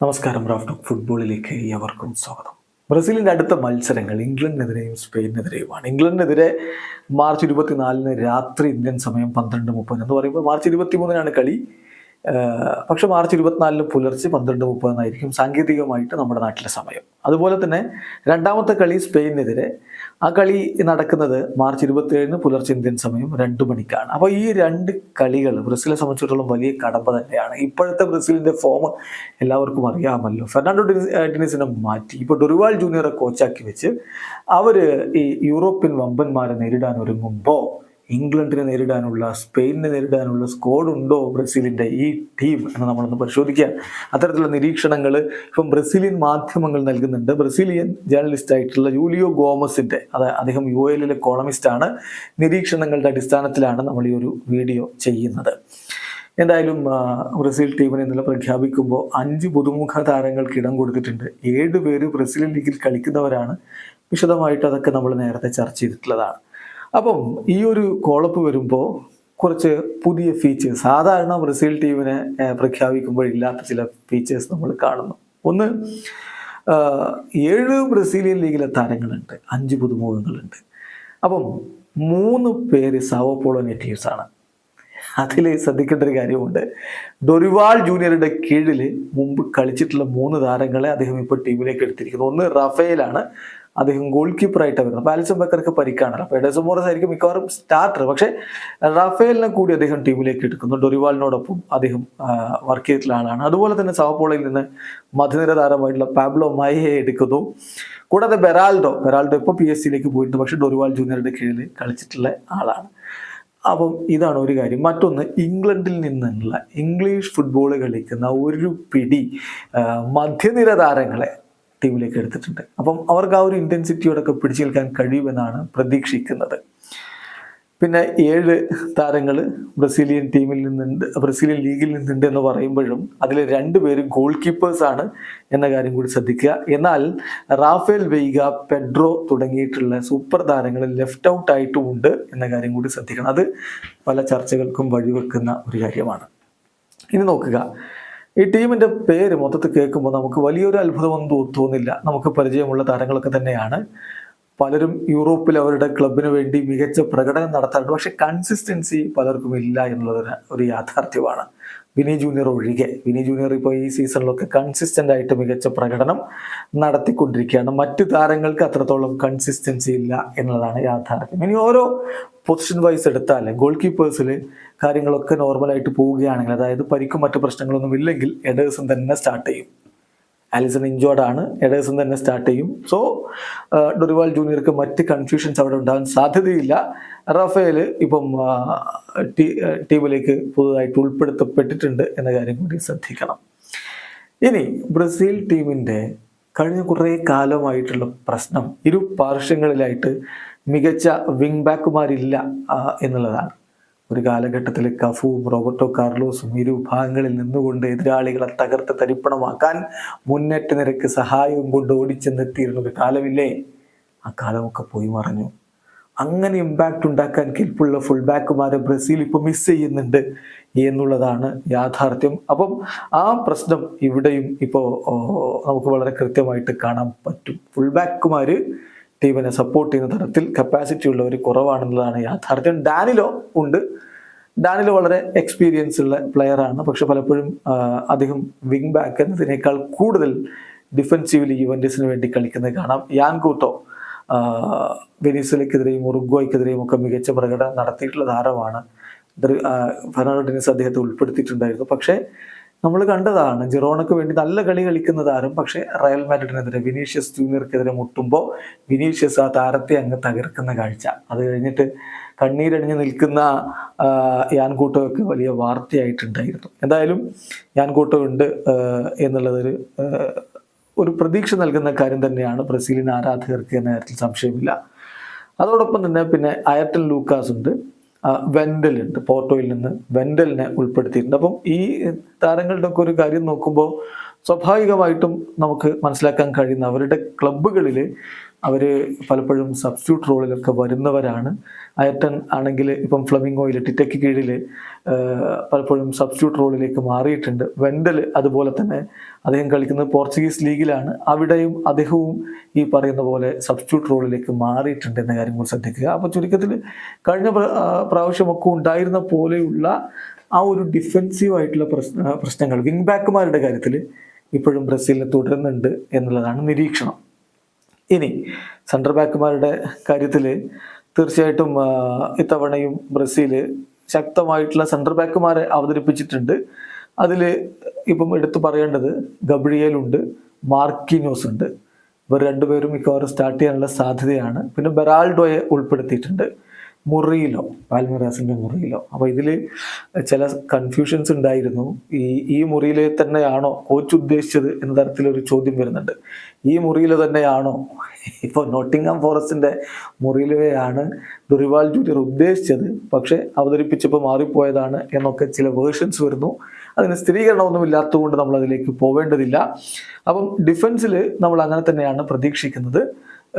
നമസ്കാരം Raf talk ഫുട്ബോളിലേക്ക് ഏവർക്കും സ്വാഗതം. ബ്രസീലിന്റെ അടുത്ത മത്സരങ്ങൾ ഇംഗ്ലണ്ടിനെതിരെയും സ്പെയിനിനെതിരെയുമാണ്. ഇംഗ്ലണ്ടിനെതിരെ മാർച്ച് ഇരുപത്തിനാലിന് രാത്രി ഇന്ത്യൻ സമയം പന്ത്രണ്ട് മുപ്പത് എന്ന് പറയുമ്പോൾ മാർച്ച് ഇരുപത്തി മൂന്നിനാണ് കളി. പക്ഷെ മാർച്ച് ഇരുപത്തിനാലിന് പുലർച്ചെ പന്ത്രണ്ട് മുപ്പതിനായിരിക്കും സാങ്കേതികമായിട്ട് നമ്മുടെ നാട്ടിലെ സമയം. അതുപോലെ തന്നെ രണ്ടാമത്തെ കളി സ്പെയിനെതിരെ ആ കളി നടക്കുന്നത് മാർച്ച് ഇരുപത്തിയേഴിന് പുലർച്ചെ ഇന്ത്യൻ സമയം രണ്ട് മണിക്കാണ്. അപ്പോൾ ഈ രണ്ട് കളികൾ ബ്രസീലിനെ സംബന്ധിച്ചിടത്തോളം വലിയ കടമ്പ തന്നെയാണ്. ഇപ്പോഴത്തെ ബ്രസീലിന്റെ ഫോം എല്ലാവർക്കും അറിയാമല്ലോ. ഫെർണാണ്ടോ ഡിനിസിനെ മാറ്റി. ഇപ്പോൾ ഡൊറിവാൾ ജൂനിയറെ കോച്ചാക്കി വെച്ച് അവർ ഈ യൂറോപ്യൻ വമ്പന്മാരെ നേരിടാൻ ഒരുങ്ങുമ്പോൾ ഇംഗ്ലണ്ടിനെ നേരിടാനുള്ള സ്പെയിനിനെ നേരിടാനുള്ള സ്കോഡ് ഉണ്ടോ ബ്രസീലിന്റെ ഈ ടീം എന്ന് നമ്മളൊന്ന് പരിശോധിക്കുക അത്തരത്തിലുള്ള നിരീക്ഷണങ്ങൾ ഇപ്പം ബ്രസീലിയൻ മാധ്യമങ്ങൾ നൽകുന്നുണ്ട്. ബ്രസീലിയൻ ജേർണലിസ്റ്റ് ആയിട്ടുള്ള ജൂലിയോ ഗോമസിന്റെ അത് അദ്ദേഹം യു എല്ലിലെ കോളമിസ്റ്റാണ് നിരീക്ഷണങ്ങളുടെ അടിസ്ഥാനത്തിലാണ് നമ്മൾ ഈ ഒരു വീഡിയോ ചെയ്യുന്നത്. എന്തായാലും ബ്രസീൽ ടീമിനെ ഇന്നലെ പ്രഖ്യാപിക്കുമ്പോൾ അഞ്ച് പുതുമുഖ താരങ്ങൾക്ക് ഇടം കൊടുത്തിട്ടുണ്ട്. ഏഴ് പേര് ബ്രസീൽ ലീഗിൽ കളിക്കുന്നവരാണ്. വിശദമായിട്ട് അതൊക്കെ നമ്മൾ നേരത്തെ ചർച്ച ചെയ്തിട്ടുള്ളതാണ്. അപ്പം ഈ ഒരു കോളപ്പ് വരുമ്പോൾ കുറച്ച് പുതിയ ഫീച്ചേഴ്സ് സാധാരണ ബ്രസീൽ ടീമിനെ പ്രഖ്യാപിക്കുമ്പോഴില്ലാത്ത ചില ഫീച്ചേഴ്സ് നമ്മൾ കാണുന്നു. ഒന്ന് ഏഴ് ബ്രസീലിയൻ ലീഗിലെ താരങ്ങളുണ്ട്. അഞ്ച് പുതുമുഖങ്ങളുണ്ട്. അപ്പം മൂന്ന് പേര് സാവോപോളോ ആണ്. അതിൽ ശ്രദ്ധിക്കേണ്ട ഒരു കാര്യമുണ്ട്. ഡൊറിവാൾ ജൂനിയറുടെ കീഴിൽ മുമ്പ് കളിച്ചിട്ടുള്ള മൂന്ന് താരങ്ങളെ അദ്ദേഹം ഇപ്പോൾ ടീമിലേക്ക് എടുത്തിരിക്കുന്നു. ഒന്ന് റഫേലാണ്. അദ്ദേഹം ഗോൾ കീപ്പറായിട്ട് വരുന്നത് ആലിസൺ ബക്കർക്ക് പരിക്കാണല്ലോ. അപ്പോൾ എഡേഴ്സൺ മോറസ് ആയിരിക്കും മിക്കവാറും സ്റ്റാർട്ടർ പക്ഷേ റാഫേലിനെ കൂടി അദ്ദേഹം ടീമിലേക്ക് എടുക്കുന്നു. ഡൊറിവാളിനോടൊപ്പം അദ്ദേഹം വർക്ക് ചെയ്തിട്ടുള്ള ആളാണ്. അതുപോലെ തന്നെ സവപോളയിൽ നിന്ന് മധുനിര താരമായിട്ടുള്ള പാബ്ലോ മൈഹയെ എടുക്കുന്നു. കൂടാതെ ബെറാൾഡോ ബെറാൾഡോ ഇപ്പോൾ പി എസ് സിയിലേക്ക് പോയിട്ടുണ്ട്. പക്ഷേ ഡൊറിവാൾ ജൂനിയറുടെ കീഴിൽ കളിച്ചിട്ടുള്ള ആളാണ്. അപ്പം ഇതാണ് ഒരു കാര്യം. മറ്റൊന്ന് ഇംഗ്ലണ്ടിൽ നിന്നുള്ള ഇംഗ്ലീഷ് ഫുട്ബോൾ കളിക്കുന്ന ഒരു പിടി മധ്യനിര താരങ്ങളെ ടീമിലേക്ക് എടുത്തിട്ടുണ്ട്. അപ്പം അവർക്ക് ആ ഒരു ഇന്റൻസിറ്റിയോടൊക്കെ പിടിച്ചു നിൽക്കാൻ കഴിയുമെന്നാണ് പ്രതീക്ഷിക്കുന്നത്. പിന്നെ ഏഴ് താരങ്ങൾ ബ്രസീലിയൻ ടീമിൽ നിന്നുണ്ട് ബ്രസീലിയൻ ലീഗിൽ നിന്നുണ്ട് എന്ന് പറയുമ്പോഴും അതിൽ രണ്ടുപേര് ഗോൾ കീപ്പേഴ്സാണ് എന്ന കാര്യം കൂടി ശ്രദ്ധിക്കുക. എന്നാൽ റാഫേൽ വെയ്ഗ പെഡ്രോ തുടങ്ങിയിട്ടുള്ള സൂപ്പർ താരങ്ങൾ ലെഫ്റ്റ് ഔട്ട് ആയിട്ടും ഉണ്ട് എന്ന കാര്യം കൂടി ശ്രദ്ധിക്കണം. അത് പല ചർച്ചകൾക്കും വഴിവെക്കുന്ന ഒരു കാര്യമാണ്. ഇനി നോക്കുക. ഈ ടീമിന്റെ പേര് മൊത്തത്തിൽ കേൾക്കുമ്പോൾ നമുക്ക് വലിയൊരു അത്ഭുതമൊന്നും തോന്നില്ല. നമുക്ക് പരിചയമുള്ള താരങ്ങളൊക്കെ തന്നെയാണ്. പലരും യൂറോപ്പിൽ അവരുടെ ക്ലബിന് വേണ്ടി മികച്ച പ്രകടനം നടത്താറുണ്ട്. പക്ഷെ കൺസിസ്റ്റൻസി പലർക്കും ഇല്ല എന്നുള്ളത് ഒരു- ഒരു യാഥാർത്ഥ്യമാണ്. വിനി ജൂനിയർ ഒഴികെ. വിനി ജൂനിയർ ഇപ്പോൾ ഈ സീസണിലൊക്കെ കൺസിസ്റ്റന്റ് ആയിട്ട് മികച്ച പ്രകടനം നടത്തിക്കൊണ്ടിരിക്കുകയാണ്. മറ്റ് താരങ്ങൾക്ക് അത്രത്തോളം കൺസിസ്റ്റൻസി ഇല്ല എന്നുള്ളതാണ് യാഥാർത്ഥ്യം. ഇനി ഓരോ പൊസിഷൻ വൈസ് എടുത്താൽ ഗോൾ കീപ്പേഴ്സിൽ കാര്യങ്ങളൊക്കെ നോർമലായിട്ട് പോവുകയാണെങ്കിൽ അതായത് പരിക്കും മറ്റു പ്രശ്നങ്ങളൊന്നും ഇല്ലെങ്കിൽ എഡേഴ്സൺ തന്നെ സ്റ്റാർട്ട് ചെയ്യും. ആലിസൺ ഇഞ്ചോർഡാണ് എഡേഴ്സൺ തന്നെ സ്റ്റാർട്ട് ചെയ്യും. സോ ഡൊറിവാൾ ജൂനിയർക്ക് മറ്റ് കൺഫ്യൂഷൻസ് അവിടെ ഉണ്ടാകാൻ സാധ്യതയില്ല. റഫേൽ ഇപ്പം ടീമിലേക്ക് പുതുതായിട്ട് ഉൾപ്പെടുത്തപ്പെട്ടിട്ടുണ്ട് എന്ന കാര്യം കൂടി ശ്രദ്ധിക്കണം. ഇനി ബ്രസീൽ ടീമിന്റെ കഴിഞ്ഞ കുറേ കാലമായിട്ടുള്ള പ്രശ്നം ഇരു പാർശ്വങ്ങളിലായിട്ട് മികച്ച വിങ് ബാക്കുമാരില്ല എന്നുള്ളതാണ്. ഒരു കാലഘട്ടത്തിൽ കഫുവും റോബർട്ടോ കാർലോസും ഇരു ഭാഗങ്ങളിൽ നിന്നുകൊണ്ട് എതിരാളികളെ തകർത്ത് തരിപ്പണമാക്കാൻ മുന്നേറ്റ നിരക്ക് സഹായവും കൊണ്ട് ഓടിച്ചെന്നെത്തിയിരുന്ന ഒരു കാലമില്ലേ? ആ കാലമൊക്കെ പോയി മറഞ്ഞു. അങ്ങനെ ഇമ്പാക്റ്റ് ഉണ്ടാക്കാൻ കെൽപ്പുള്ള ഫുൾ ബാക്കുമാരെ ബ്രസീൽ ഇപ്പോൾ മിസ് ചെയ്യുന്നുണ്ട് എന്നുള്ളതാണ് യാഥാർത്ഥ്യം. അപ്പം ആ പ്രശ്നം ഇവിടെയും ഇപ്പോൾ നമുക്ക് വളരെ കൃത്യമായിട്ട് കാണാൻ പറ്റും. ഫുൾ ബാക്കുമാർ ടീമിനെ സപ്പോർട്ട് ചെയ്യുന്ന തരത്തിൽ കപ്പാസിറ്റി ഉള്ളവർ കുറവാണെന്നതാണ് യാഥാർത്ഥ്യം. ഡാനിലോ ഉണ്ട്. ഡാനിലോ വളരെ എക്സ്പീരിയൻസ് ഉള്ള പ്ലെയർ ആണ്. പക്ഷെ പലപ്പോഴും അദ്ദേഹം വിങ് ബാക്ക് എന്നതിനേക്കാൾ കൂടുതൽ ഡിഫൻസീവ്ലി യുവന്റസിന് വേണ്ടി കളിക്കുന്നത് കാണാം. യാൻ കൂട്ടോ വെനീസുലക്കെതിരെയും ഉറുഗ്വായ്ക്കെതിരെയും ഒക്കെ മികച്ച പ്രകടനം നടത്തിയിട്ടുള്ള താരമാണ് ആ, അദ്ദേഹത്തെ ഉൾപ്പെടുത്തിയിട്ടുണ്ടായിരുന്നു. പക്ഷേ നമ്മൾ കണ്ടതാണ് ജിറോണക്ക് വേണ്ടി നല്ല കളി കളിക്കുന്ന താരം പക്ഷേ റയൽ മാഡ്രിഡിനെതിരെ വിനീഷ്യസ് ജൂനിയർക്കെതിരെ മുട്ടുമ്പോൾ വിനീഷ്യസ് ആ താരത്തെ അങ്ങ് തകർക്കുന്ന കാഴ്ച. അത് കഴിഞ്ഞിട്ട് കണ്ണീരണിഞ്ഞ് നിൽക്കുന്ന യാൻകൂട്ടോയൊക്കെ വലിയ വാർത്തയായിട്ടുണ്ടായിരുന്നു. എന്തായാലും യാൻകൂട്ടോ ഉണ്ട് എന്നുള്ളതൊരു ഒരു പ്രതീക്ഷ നൽകുന്ന കാര്യം തന്നെയാണ് ബ്രസീലിയൻ ആരാധകർക്ക് എന്ന കാര്യത്തിൽ സംശയമില്ല. അതോടൊപ്പം തന്നെ പിന്നെ അയർട്ടൻ ലൂക്കാസ് ഉണ്ട് വെൻഡൽ ഉണ്ട് പോർട്ടോയിൽ നിന്ന് വെൻഡലിനെ ഉൾപ്പെടുത്തിയിട്ടുണ്ട്. അപ്പം ഈ താരങ്ങളുടെ ഒക്കെ ഒരു കാര്യം നോക്കുമ്പോൾ സ്വാഭാവികമായിട്ടും നമുക്ക് മനസ്സിലാക്കാൻ കഴിയുന്ന അവരുടെ ക്ലബ്ബുകളിൽ അവർ പലപ്പോഴും സബ്സ്റ്റിറ്റ്യൂട്ട് റോളിലൊക്കെ വരുന്നവരാണ്. അയർട്ടൺ ആണെങ്കിൽ ഇപ്പം ഫ്ലമിംഗോയിൽ ടിറ്റയ്ക്ക് കീഴിൽ പലപ്പോഴും സബ്സ്റ്റിറ്റ്യൂട്ട് റോളിലേക്ക് മാറിയിട്ടുണ്ട്. വെണ്ടൽ അതുപോലെ തന്നെ അദ്ദേഹം കളിക്കുന്നത് പോർച്ചുഗീസ് ലീഗിലാണ്. അവിടെയും അദ്ദേഹവും ഈ പറയുന്ന പോലെ സബ്സ്റ്റിറ്റ്യൂട്ട് റോളിലേക്ക് മാറിയിട്ടുണ്ട് എന്ന കാര്യം കൂടി ശ്രദ്ധിക്കുക. അപ്പോൾ ചുരുക്കത്തിൽ കഴിഞ്ഞ പ്രാവശ്യമൊക്കെ ഉണ്ടായിരുന്ന പോലെയുള്ള ആ ഒരു ഡിഫെൻസീവ് ആയിട്ടുള്ള പ്രശ്ന പ്രശ്നങ്ങൾ വിങ് ബാക്കുമാരുടെ കാര്യത്തിൽ ഇപ്പോഴും ബ്രസീലിന് തുടരുന്നുണ്ട് എന്നുള്ളതാണ് നിരീക്ഷണം. ഇനി സെൻട്രൽ ബാക്കുമാരുടെ കാര്യത്തിൽ തീർച്ചയായിട്ടും ഇത്തവണയും ബ്രസീൽ ശക്തമായിട്ടുള്ള സെൻട്രൽ ബാക്കുമാരെ അവതരിപ്പിച്ചിട്ടുണ്ട്. അതിൽ ഇപ്പം എടുത്തു പറയേണ്ടത് ഗബ്രിയേലുണ്ട് മാർക്കിനോസ് ഉണ്ട് ഇവർ രണ്ടുപേരും മിക്കവാറും സ്റ്റാർട്ട് ചെയ്യാനുള്ള സാധ്യതയാണ്. പിന്നെ ബെറാൾഡോയെ ഉൾപ്പെടുത്തിയിട്ടുണ്ട്. മുറിയിലോ പാൽമിറാസിന്റെ മുറിയിലോ. അപ്പോൾ ഇതിൽ ചില കൺഫ്യൂഷൻസ് ഉണ്ടായിരുന്നു. ഈ ഈ മുറിയിലെ തന്നെയാണോ കോച്ച് ഉദ്ദേശിച്ചത് എന്ന തരത്തിലൊരു ചോദ്യം വരുന്നുണ്ട്. ഈ മുറിയിൽ തന്നെയാണോ ഇപ്പോൾ നോട്ടിംഗാം ഫോറസ്റ്റിന്റെ മുറിയിലെയാണ് ദുരിവാൾ ജൂനിയർ ഉദ്ദേശിച്ചത് പക്ഷേ അവതരിപ്പിച്ചപ്പോൾ മാറിപ്പോയതാണ് എന്നൊക്കെ ചില വേർഷൻസ് വരുന്നു. അതിന് സ്ഥിരീകരണമൊന്നും ഇല്ലാത്തതുകൊണ്ട് നമ്മൾ അതിലേക്ക് പോവേണ്ടതില്ല. അപ്പം ഡിഫൻസിൽ നമ്മൾ അങ്ങനെ തന്നെയാണ് പ്രതീക്ഷിക്കുന്നത്.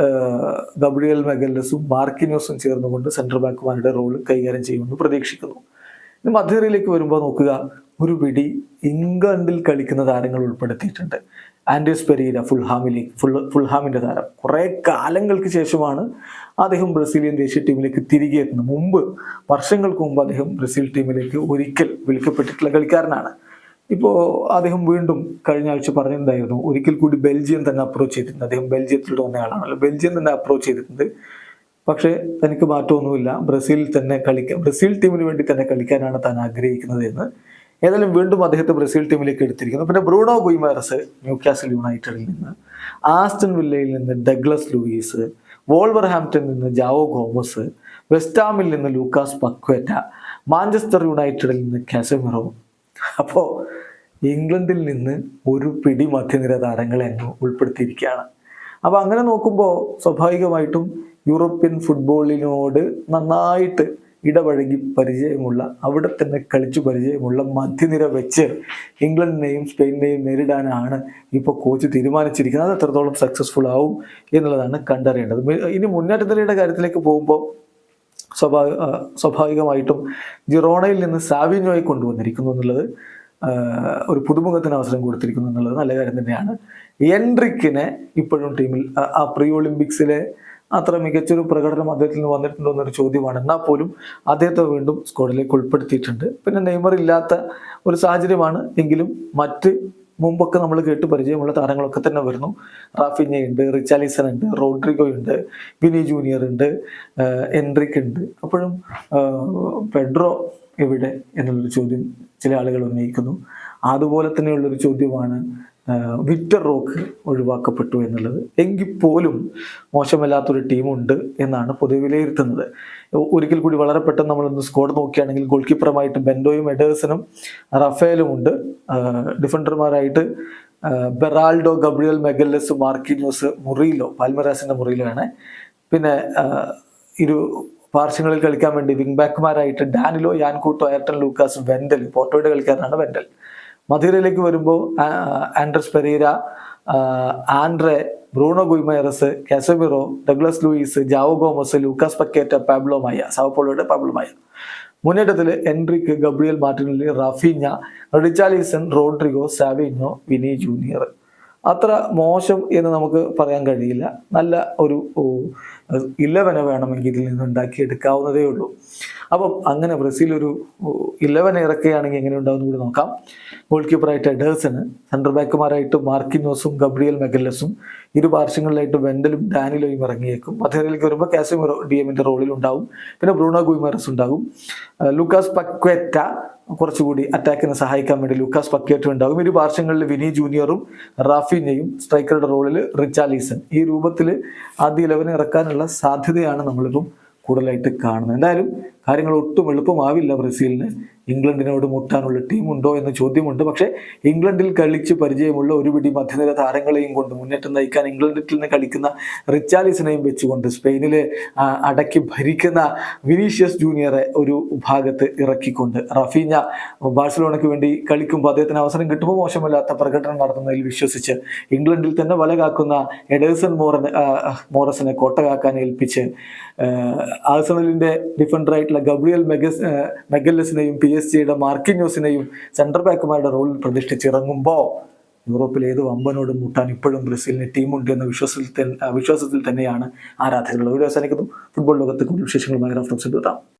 ഏഹ് എൽ മെഗല്ലസും മാർക്കിനോസും ചേർന്നുകൊണ്ട് സെൻട്രൽ ബാങ്കുമാരുടെ റോൾ കൈകാര്യം ചെയ്യുമെന്ന് പ്രതീക്ഷിക്കുന്നു. ഇനി മധ്യനിരയിലേക്ക് വരുമ്പോൾ നോക്കുക ഒരു പിടി ഇംഗ്ലണ്ടിൽ കളിക്കുന്ന താരങ്ങൾ ഉൾപ്പെടുത്തിയിട്ടുണ്ട്. ആൻഡ്രിയസ് പെരീര ഫുൾഹാമിലി ഫുൾ ഫുൾഹാമിന്റെ താരം. കുറേ കാലങ്ങൾക്ക് ശേഷമാണ് അദ്ദേഹം ബ്രസീലിയൻ ദേശീയ ടീമിലേക്ക് തിരികെ എത്തുന്നത്. മുമ്പ് വർഷങ്ങൾക്ക് മുമ്പ് അദ്ദേഹം ബ്രസീൽ ടീമിലേക്ക് ഒരിക്കൽ വിളിക്കപ്പെട്ടിട്ടുള്ള കളിക്കാരനാണ്. ഇപ്പോൾ അദ്ദേഹം വീണ്ടും കഴിഞ്ഞ ആഴ്ച പറഞ്ഞിട്ടുണ്ടായിരുന്നു ഒരിക്കൽ കൂടി ബെൽജിയം തന്നെ അപ്രോച്ച് ചെയ്തിട്ടുണ്ട്. അദ്ദേഹം ബെൽജിയത്തിൽ ആളാണല്ലോ. ബെൽജിയം തന്നെ അപ്രോച്ച് ചെയ്തിട്ടുണ്ട്. പക്ഷേ തനിക്ക് മാറ്റമൊന്നുമില്ല. ബ്രസീലിൽ തന്നെ കളിക്കാൻ ബ്രസീൽ ടീമിന് വേണ്ടി തന്നെ കളിക്കാനാണ് താൻ ആഗ്രഹിക്കുന്നത് എന്ന്. ഏതായാലും വീണ്ടും അദ്ദേഹത്തെ ബ്രസീൽ ടീമിലേക്ക് എടുത്തിരിക്കുന്നു. പിന്നെ ബ്രൂണോ ന്യൂ കാസൽ യുണൈറ്റഡിൽ നിന്ന് ആസ്റ്റൺ വില്ലയിൽ നിന്ന് ഡഗ്ലസ് ലൂയിസ് വോൾവർ ഹാംപ്ടണിൽ നിന്ന് ജാവോ ഗോമസ് വെസ്റ്റാമിൽ നിന്ന് ലൂക്കാസ് പക്വേറ്റ മാഞ്ചസ്റ്റർ യുണൈറ്റഡിൽ നിന്ന് കാസമിറോ. അപ്പോൾ ഇംഗ്ലണ്ടിൽ നിന്ന് ഒരു പിടി മധ്യനിര താരങ്ങളെ അങ്ങ് ഉൾപ്പെടുത്തിയിരിക്കുകയാണ്. അപ്പോൾ അങ്ങനെ നോക്കുമ്പോൾ സ്വാഭാവികമായിട്ടും യൂറോപ്യൻ ഫുട്ബോളിനോട് നന്നായിട്ട് ഇടപഴകി പരിചയമുള്ള അവിടെ തന്നെ കളിച്ചു പരിചയമുള്ള മധ്യനിര വെച്ച് ഇംഗ്ലണ്ടിനെയും സ്പെയിനിനെയും നേരിടാനാണ് ഇപ്പോൾ കോച്ച് തീരുമാനിച്ചിരിക്കുന്നത്. അത് എത്രത്തോളം സക്സസ്ഫുൾ ആവും എന്നുള്ളതാണ് കണ്ടറിയേണ്ടത്. ഇനി മുന്നേറ്റനിരയുടെ കാര്യത്തിലേക്ക് പോകുമ്പോൾ സ്വാഭാവിക സ്വാഭാവികമായിട്ടും ജിറോണയിൽ നിന്ന് സാവിനോയെ കൊണ്ടുവന്നിരിക്കുന്നു എന്നുള്ളത് ഒരു പുതുമുഖത്തിന് അവസരം കൊടുത്തിരിക്കുന്നു എന്നുള്ളത് നല്ല കാര്യം തന്നെയാണ്. എൻട്രിക്കിനെ ഇപ്പോഴും ടീമിൽ ആ- പ്രീ ഒളിമ്പിക്സിലെ അത്ര മികച്ചൊരു പ്രകടനം അദ്ദേഹത്തിൽ നിന്ന് വന്നിട്ടുണ്ടോ എന്നൊരു ചോദ്യമാണ്. എന്നാൽ പോലും അദ്ദേഹത്തെ വീണ്ടും സ്ക്വാഡിലേക്ക് ഉൾപ്പെടുത്തിയിട്ടുണ്ട്. പിന്നെ നെയ്മർ ഇല്ലാത്ത ഒരു സാഹചര്യമാണ് എങ്കിലും മറ്റ് മുമ്പൊക്കെ നമ്മൾ കേട്ട് പരിചയമുള്ള താരങ്ങളൊക്കെ തന്നെ വരുന്നു. റാഫിഞ്ഞ ഉണ്ട് റിച്ചാലിസൺ ഉണ്ട് റോഡ്രിഗോ ഉണ്ട് വിനി ജൂനിയർ ഉണ്ട് എൻട്രിക് ഉണ്ട് അപ്പോഴും പെഡ്രോ എവിടെ എന്നുള്ളൊരു ചോദ്യം ചില ആളുകൾ ഉന്നയിക്കുന്നു. അതുപോലെ തന്നെയുള്ളൊരു ചോദ്യമാണ് വിക്ടർ റോക്ക് ഒഴിവാക്കപ്പെട്ടു എന്നുള്ളത്. എങ്കിൽ പോലും മോശമല്ലാത്തൊരു ടീമുണ്ട് എന്നാണ് പൊതുവെ വിലയിരുത്തുന്നത്. ഒരിക്കൽ കൂടി വളരെ പെട്ടെന്ന് നമ്മളൊന്ന് സ്കോഡ് നോക്കുകയാണെങ്കിൽ ഗോൾ കീപ്പറുമായിട്ട് ബെൻഡോയും എഡേഴ്സനും റഫേലും ഉണ്ട്. ഡിഫൻഡർമാരായിട്ട് Beraldo Gabriel Magalhaes Marquinhos Murillo പാൽമറാസിന്റെ മുറിയിലാണ് പിന്നെ ആഹ് ഇരു പാർശ്വങ്ങളിൽ കളിക്കാൻ വേണ്ടി wing ബാക്കുമാരായിട്ട് Danilo Yan Couto Ayrton Lucas Wendell പോർട്ടോയുടെ കളിക്കാരനാണ് വെൻഡൽ. മധുരയിലേക്ക് വരുമ്പോൾ Andreas Pereira Andre Bruno Guimaraes Casemiro Douglas Luiz Joao Gomes Lucas Paqueta Pablo Maia സാവപ്പോളോയുടെ Pablo Maia. മുന്നേറ്റത്തിൽ Endrick Gabriel Martinelli Raphinha Richarlison Rodrygo Savinho Vini Junior. അത്ര മോശം എന്ന് നമുക്ക് പറയാൻ കഴിയില്ല. നല്ല ഒരു ഇലവനെ വേണമെങ്കിൽ ഇതിൽ നിന്ന് ഉണ്ടാക്കിയെടുക്കാവുന്നതേ ഉള്ളൂ. അപ്പം അങ്ങനെ ബ്രസീൽ ഒരു ഇലവൻ ഇറക്കുകയാണെങ്കിൽ എങ്ങനെ ഉണ്ടാവും കൂടി നോക്കാം. ഗോൾ കീപ്പറായിട്ട് എഡേഴ്സന് സെൻട്രൽ ബാക്കുമാരായിട്ട് മാർക്കിനോസും ഗബ്രിയൽ മെഗല്ലസും ഇരു പാർശ്വങ്ങളിലായിട്ട് വെൻഡലും ഡാനിലോയും ഇറങ്ങിയേക്കും. മധ്യരയിലേക്ക് വരുമ്പോൾ കാസിമിറോ ഡി എമ്മിന്റെ റോളിൽ ഉണ്ടാവും. പിന്നെ ബ്രൂണോ ഗുയ്മറസ് ഉണ്ടാകും. ലൂക്കാസ് പക്വേറ്റ കുറച്ചുകൂടി അറ്റാക്കിനെ സഹായിക്കാൻ വേണ്ടി ലൂക്കാസ് പക്കേറ്റും ഉണ്ടാകും. ഇരു പാർശ്വങ്ങളിൽ വിനി ജൂനിയറും റാഫിനെയും സ്ട്രൈക്കറുടെ റോളിൽ റിച്ചാലീസൺ ഈ രൂപത്തിൽ ആദ്യ ഇലവനെ ഇറക്കാനുള്ള സാധ്യതയാണ് നമ്മളിപ്പം കൂടുതലായിട്ട് കാണുന്നത്. എന്തായാലും കാര്യങ്ങൾ ഒട്ടും എളുപ്പമാവില്ല ബ്രസീലിന്. ഇംഗ്ലണ്ടിനോട് മുട്ടാനുള്ള ടീമുണ്ടോ എന്ന ചോദ്യമുണ്ട്. പക്ഷേ ഇംഗ്ലണ്ടിൽ കളിച്ച് പരിചയമുള്ള ഒരു പിടി മധ്യനിര താരങ്ങളെയും കൊണ്ട് മുന്നേറ്റം നയിക്കാൻ ഇംഗ്ലണ്ടിൽ നിന്ന് കളിക്കുന്ന റിച്ചാലിസിനെയും വെച്ചുകൊണ്ട് സ്പെയിനിൽ അടക്കി ഭരിക്കുന്ന വിനീഷ്യസ് ജൂനിയറെ ഒരു ഭാഗത്ത് ഇറക്കിക്കൊണ്ട് റഫീഞ്ഞ ബാഴ്സലോണയ്ക്ക് വേണ്ടി കളിക്കുമ്പോൾ അദ്ദേഹത്തിന് അവസരം കിട്ടുമ്പോൾ മോശമല്ലാത്ത പ്രകടനം നടത്തുന്നതിൽ വിശ്വസിച്ച് ഇംഗ്ലണ്ടിൽ തന്നെ വല കാക്കുന്ന എഡേഴ്സൺ മോറൻ മോറസിനെ കോട്ട കാക്കാൻ ഏൽപ്പിച്ച് ആഴ്സണലിന്റെ ഡിഫൻഡറായിട്ടുള്ള ഗബ്രിയൽ മെഗസ് മെഗല്ലസിനെയും പി എസ് ജിയുടെ മാർക്കിന്യൂസിനെയും സെൻട്രൽ ബാക്കുമാരുടെ റോളിൽ പ്രതിഷ്ഠിച്ചിറങ്ങുമ്പോൾ യൂറോപ്പിൽ ഏത് വമ്പനോട് മുട്ടാൻ ഇപ്പോഴും ബ്രസീലിന് ടീമുണ്ട് എന്ന വിശ്വാസത്തിൽ വിശ്വാസത്തിൽ തന്നെയാണ് ആരാധകരുള്ളത്. ഒരു അവസാനിക്കുന്നു. ഫുട്ബോൾ ലോകത്തെ കൂടുതൽ വിശേഷങ്ങളുമായി റഫറൻസ് എടുത്താം